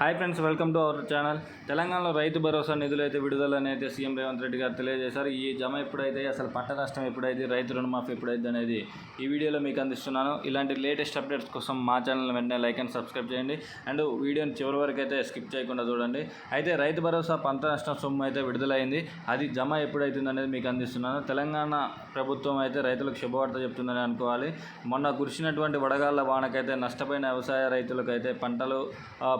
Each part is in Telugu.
Hi friends welcome to our channel. తెలంగాణలో రైతు భరోసా నిధులు అయితే విడుదలని అయితే సీఎం రేవంత్ రెడ్డి గారు తెలియజేశారు. ఈ జమ ఎప్పుడైతే అసలు పంట నష్టం ఎప్పుడైతే రైతు రుణమాఫీ ఎప్పుడైతే అనేది ఈ వీడియోలో మీకు అందిస్తున్నాను. ఇలాంటి లేటెస్ట్ అప్డేట్స్ కోసం మా ఛానల్ వెంటనే లైక్ అండ్ సబ్స్క్రైబ్ చేయండి. అండ్ వీడియోని చివరి వరకు అయితే స్కిప్ చేయకుండా చూడండి. అయితే రైతు భరోసా పంట నష్టం సొమ్ము అయితే విడుదలైంది. అది జమ ఎప్పుడైతుంది అనేది మీకు అందిస్తున్నాను. తెలంగాణ ప్రభుత్వం అయితే రైతులకు శుభవార్త చెప్తుందని అనుకోవాలి. మొన్న కురిసినటువంటి వడగాళ్ళ వానకైతే నష్టపోయిన వ్యవసాయ రైతులకైతే పంటలు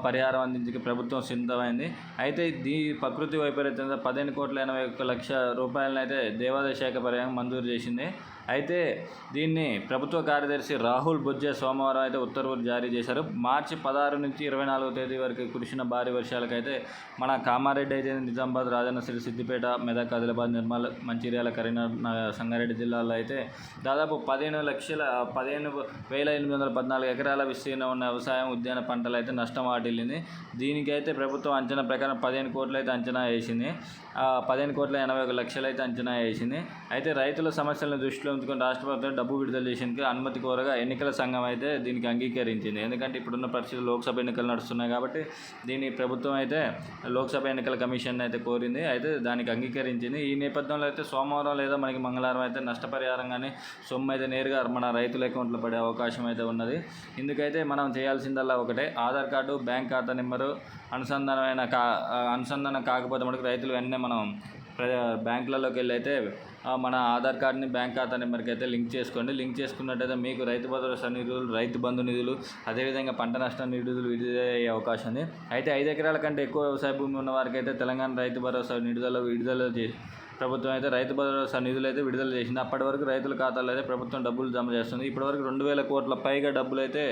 పరిహారం అందించే ప్రభుత్వం సిద్ధమైంది. అయితే దీ ప్రకృతి వైపరీత్యంగా పదిహేను కోట్ల ఎనభై ఒక్క లక్ష రూపాయలను అయితే దేవాదాయ శాఖ పరిహారం మంజూరు చేసింది. అయితే దీన్ని ప్రభుత్వ కార్యదర్శి రాహుల్ బుజ్జే సోమవారం అయితే ఉత్తర్వులు జారీ చేశారు. మార్చి పదహారు నుంచి ఇరవై నాలుగో తేదీ వరకు కురిసిన భారీ వర్షాలకైతే మన కామారెడ్డి అయితే నిజామాబాద్ రాజన్న సిద్దిపేట మెదక్ ఆదిలాబాద్ నిర్మల్ మంచిర్యాల కరీంనగర్ సంగారెడ్డి జిల్లాలో అయితే దాదాపు పదిహేను లక్షల పదిహేను వేల ఎనిమిది వందల పద్నాలుగు ఎకరాల విస్తీర్ణం ఉన్న వ్యవసాయం ఉద్యాన పంటలు అయితే నష్టం వాటిల్లింది. దీనికైతే ప్రభుత్వం అంచనా ప్రకారం పదిహేను కోట్లు అయితే అంచనా వేసింది. పదిహేను కోట్ల ఎనభై ఒక లక్షలు అయితే అంచనా వేసింది. అయితే రైతుల సమస్యలను దృష్టిలో ఉంచుకొని రాష్ట్ర ప్రభుత్వం డబ్బు విడుదల చేసేందుకు అనుమతి కోరగా ఎన్నికల సంఘం అయితే దీనికి అంగీకరించింది. ఎందుకంటే ఇప్పుడున్న పరిస్థితులు లోక్సభ ఎన్నికలు నడుస్తున్నాయి కాబట్టి దీని ప్రభుత్వం అయితే లోక్సభ ఎన్నికల కమిషన్ అయితే కోరింది. అయితే దానికి అంగీకరించింది. ఈ నేపథ్యంలో అయితే సోమవారం లేదా మనకి మంగళవారం అయితే నష్టపరిహారం కానీ సొమ్ము అయితే నేరుగా మన రైతుల అకౌంట్లో పడే అవకాశం అయితే ఉన్నది. ఇందుకైతే మనం చేయాల్సిందల్లా ఒకటే. ఆధార్ కార్డు బ్యాంక్ ఖాతా నెంబరు. అనుసంధానమైన కా అనుసంధానం కాకపోతే మనకు రైతులు వెంటనే మనం బ్యాంకులలోకి వెళ్ళి అయితే మన ఆధార్ కార్డ్ని బ్యాంక్ ఖాతా నెంబర్కి అయితే లింక్ చేసుకోండి. లింక్ చేసుకున్నట్టయితే మీకు రైతు భరోసా నిధులు రైతు బంధు నిధులు అదేవిధంగా పంట నష్టం నిధులు విడుదల అయ్యే అవకాశం ఉంది. అయితే ఐదు ఎకరాల కంటే ఎక్కువ వ్యవసాయ భూమి ఉన్న వారికి అయితే తెలంగాణ రైతు భరోసా నిడుదల విడుదల ప్రభుత్వం అయితే రైతు భరోసా నిధులు అయితే విడుదల చేసింది. అప్పటి వరకు రైతుల ఖాతాలో అయితే ప్రభుత్వం డబ్బులు జమ చేస్తుంది. ఇప్పటివరకు రెండు వేల కోట్ల పైగా డబ్బులు అయితే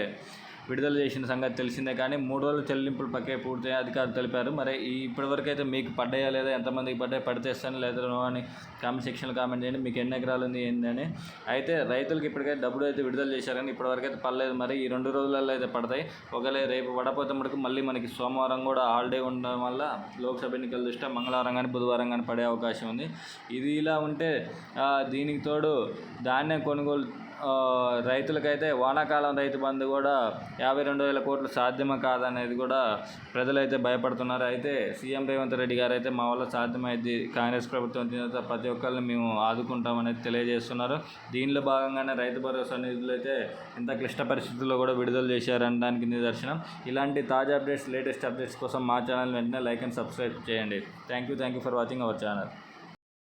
విడుదల చేసిన సంగతి తెలిసిందే కానీ మూడు రోజుల చెల్లింపులు పక్కే పూర్తి అధికారులు తెలిపారు. మరి ఈ ఇప్పటివరకు అయితే మీకు పడ్డాయా లేదా ఎంతమందికి పడ్డాయి పడితే ఇస్తాను లేదా నో అని కామెంట్ సెక్షన్లో కామెంట్ చేయండి. మీకు ఎన్ని ఎకరాలు ఉంది ఏందని అయితే రైతులకు ఇప్పటికైతే డబ్బులు అయితే విడుదల చేశారు కానీ ఇప్పటివరకు అయితే పడలేదు మరి ఈ రెండు రోజులలో అయితే పడతాయి. ఒకవేళ రేపు పడపోతే మటుకు మళ్ళీ మనకి సోమవారం కూడా హాలిడే ఉండడం వల్ల లోక్సభ ఎన్నికల దృష్ట్యా మంగళవారం కానీ బుధవారం కానీ పడే అవకాశం ఉంది. ఇది ఇలా ఉంటే దీనికి తోడు ధాన్యం కొనుగోలు రైతులకైతే వానాకాలం రైతు బంధు కూడా యాభై రెండు వేల కోట్లు సాధ్యమా కాదనేది కూడా ప్రజలైతే భయపడుతున్నారు. అయితే సీఎం రేవంత్ రెడ్డి గారు అయితే మా వల్ల సాధ్యమైంది. కాంగ్రెస్ ప్రభుత్వం తర్వాత ప్రతి ఒక్కరిని మేము ఆదుకుంటామనేది తెలియజేస్తున్నారు. దీనిలో భాగంగానే రైతు భరోసా నిధులు అయితే ఇంత క్లిష్ట పరిస్థితుల్లో కూడా విడుదల చేశారనడానికి నిదర్శనం. ఇలాంటి తాజా అప్డేట్స్ లేటెస్ట్ అప్డేట్స్ కోసం మా ఛానల్ వెంటనే లైక్ అండ్ సబ్స్క్రైబ్ చేయండి. Thank you thank you for watching our channel.